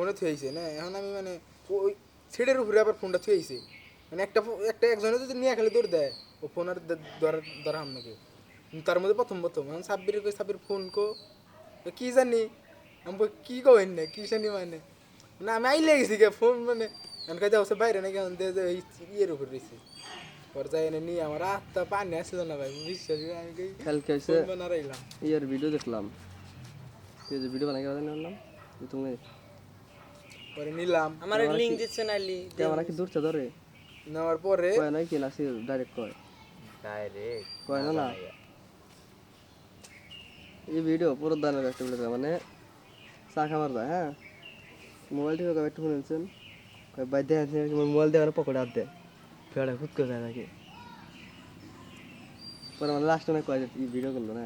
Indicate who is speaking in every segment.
Speaker 1: One থুয়েছে না? এখন আমি মানে ওই ছেড়ের উপরে আবার ফোনটা থুয়েছে মানে একটা একটা একজনে যদি নিয়ে খালি দৌড় দেয় ও ফোন আর ধরা নাকি তার মধ্যে প্রথম প্রথম। এখন সাব্বির কই সাব্বির ফোন কো? কি জানি? আমি কি কবেন না কি জানি মানে? না আমি আইলে গেছি গে ফোন মানে। এখন কাজে অবশ্য বাইরে নাকি এখন দে এই ইয়ের উপর রয়েছে পরে যাই এনে নিয়ে আমার আত্মা পানি আসছিল না ভাই বিশ্বাস আমি কই
Speaker 2: কালকে
Speaker 1: রাইলাম
Speaker 2: ইয়ার ভিডিও দেখলাম। তুই যে ভিডিও বানাই গেল জানলাম তুমি
Speaker 1: পরে নিলাম
Speaker 3: আমার লিঙ্ক দিচ্ছে না লি
Speaker 2: ক্যামেরা কি দূর ধরে
Speaker 1: নেওয়ার পরে
Speaker 2: কয় নাই কি না ডাইরেক্ট কয়
Speaker 4: ডাইরেক্ট
Speaker 2: কয় না না এই ভিডিও পুরো দানের একটা ভিডিও মানে চা খাবার যায় হ্যাঁ মোবাইল থেকে কবে একটু ফোন আনছেন কয় বাই দেখেন মোবাইল দেওয়ার পকেটে হাত দেয় ফেড়ে খুদ করে যায় নাকি পরে মানে লাস্টে না কয় যে এই ভিডিও করল না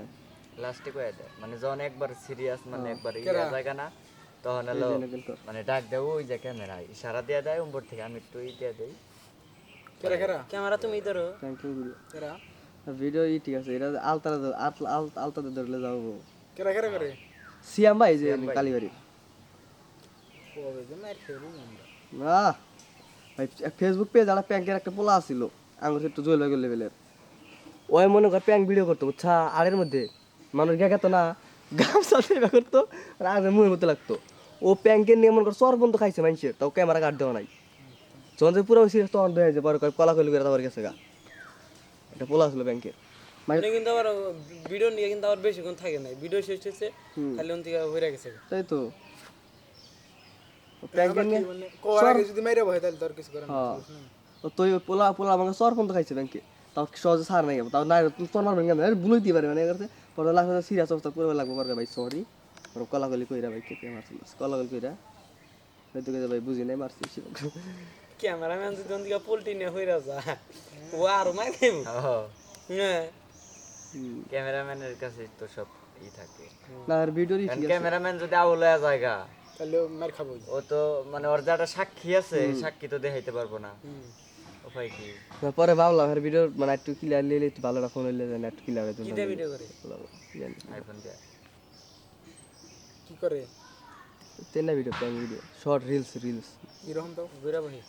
Speaker 4: লাস্টে কয়ে দেয় মানে যখন একবার সিরিয়াস মানে একবার জায়গা না তখন হলো। মানে ডাক দেয় ওই যে ক্যামেরা ইশারা দিয়ে দেয় উপর থেকে আমি একটু ই দিয়ে দেই।
Speaker 1: কেরা কেরা?
Speaker 3: ক্যামেরা তুমি ধরো।
Speaker 2: থ্যাংক ইউ ভিডিও ই ঠিক আছে এটা আলতারা আলতাতে ধরলে যাব
Speaker 1: কেরা কেরা করে?
Speaker 2: সিয়াম ভাই যে কালীবাড়ি না ভাই ফেসবুক পেজ একটা প্যাঙ্কের একটা পোলা আছিল আমার একটু বেগল লেভেলের ওই মনে কর প্যাঙ্ক ভিডিও করতো বুঝছা? আড়ের মধ্যে। মানুষ গেছে তো না গামছা সেবা করতো আর আগে মুখের মধ্যে লাগতো। ও প্যাঙ্কের নিয়ে মনে কর সর বন্ধ খাইছে মানুষের তাও ক্যামেরা কাট দেওয়া নাই। যখন যে পুরো সিরিয়াস তখন হয়ে কয় কলা কলি করে তারপর গেছে গা। একটা পোলা ছিল ব্যাংকের
Speaker 3: এটা কিন্তু আবার ভিডিও নিয়ে কিন্তু আবার বেশিক্ষণ থাকে নাই। ভিডিও শেষ হয়েছে খালি হয়ে গেছে
Speaker 2: তাই তো। প্যাঙ্কের নিয়ে
Speaker 1: মানে যদি মাইরে বহে তাহলে তোর কিছু করার
Speaker 2: হ্যাঁ। তো তুই পোলা পোলা আমাকে সর পর্যন্ত খাইছে ব্যাংকে তাও সহজে সার নাই তাও নাই তোর মারবেন কেন? বুঝতে দিতে পারে মানে পরে লাগবে সিরিয়াস অবস্থা করে লাগবে পারবে ভাই সরি কলাকলি কইরা ভাই কেটে কলাকলি কইরা হয়তো কে ভাই বুঝি নাই মারছি
Speaker 3: ক্যামেরাম্যান যদি পোল্ট্রি নিয়ে হয়ে যা। ও আরও মার খাইব হ্যাঁ
Speaker 4: ক্যামেরাম্যানের কাছে তো সব ই থাকে।
Speaker 2: না আর
Speaker 4: ক্যামেরাম্যান যদি আউল হয়ে জায়গা
Speaker 1: তাহলে মার খাব
Speaker 4: ও তো মানে ওর যাটা সাক্ষী আছে সাক্ষী তো দেখাইতে পারব না।
Speaker 2: পরে ভাবলাম আর ভিডিও মানে একটু ক্লিয়ার লিলে একটু ভালো ফোন হইলে জানি একটু ক্লিয়ার হইতো
Speaker 3: কিটা ভিডিও করে?
Speaker 4: আইফোন দিয়ে
Speaker 1: কি করে?
Speaker 2: তেনা ভিডিও প্যাং ভিডিও শর্ট রিলস রিলস
Speaker 1: এরকম তো?
Speaker 3: ঘুরে বহি